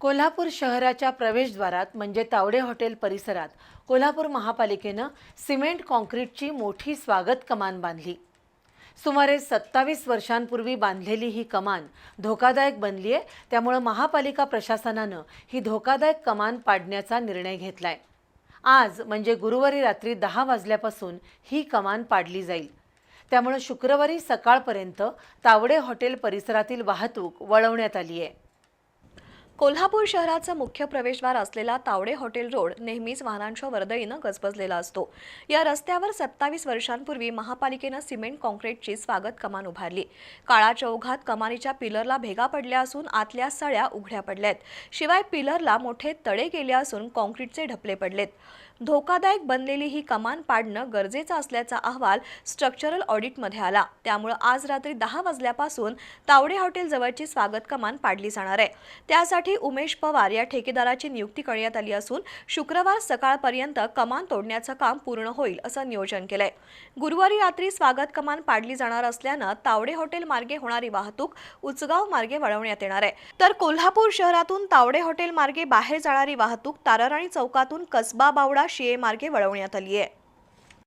कोल्हापूर शहराच्या प्रवेशद्वारात म्हणजे तावडे हॉटेल परिसरात कोल्हापूर महापालिकेनं सिमेंट कॉन्क्रीटची मोठी स्वागत कमान बांधली. सुमारे सत्तावीस वर्षांपूर्वी बांधलेली ही कमान धोकादायक बनली आहे त्यामुळं महापालिका प्रशासनानं ही धोकादायक कमान पाडण्याचा निर्णय घेतलाय. आज म्हणजे गुरुवारी रात्री दहा वाजल्यापासून ही कमान पाडली जाईल. त्यामुळं शुक्रवारी सकाळपर्यंत तावडे हॉटेल परिसरातील वाहतूक वळवण्यात आली आहे कोल्हापूर शहराचं मुख्य प्रवेशद्वार असलेला तावडे हॉटेल रोड नेहमीच वाहनांच्या वर्दळीनं गजबजलेला असतो. या रस्त्यावर सत्तावीस वर्षांपूर्वी महापालिकेनं सिमेंट कॉन्क्रीटची स्वागत कमान उभारली. काळाच्या ओघात कमानीच्या पिलरला भेगा पडल्या असून आतल्या सळ्या उघड्या पडल्यात. शिवाय पिलरला मोठे तडे गेले असून कॉन्क्रीटचे ढपले पडलेत. धोकादायक बनलेली ही कमान पाडणं गरजेचं असल्याचा अहवाल स्ट्रक्चरल ऑडिटमध्ये आला. त्यामुळे आज रात्री दहा वाजल्यापासून तावडे हॉटेल जवळची स्वागत कमान पाडली जाणार आहे. त्यासाठी उमेश पवार या ठेकेदाराची नियुक्ती करण्यात आली असून शुक्रवार सकाळपर्यंत कमान तोडण्याचं काम पूर्ण होईल असं नियोजन केलंय. गुरुवारी रात्री स्वागत कमान पाडली जाणार असल्यानं तावडे हॉटेल मार्गे होणारी वाहतूक उचगाव मार्गे वळवण्यात येणार आहे. तर कोल्हापूर शहरातून तावडे हॉटेल मार्गे बाहेर जाणारी वाहतूक ताराराणी चौकातून कसबा बावडा शिये मार्गे वळवण्यात आली आहे.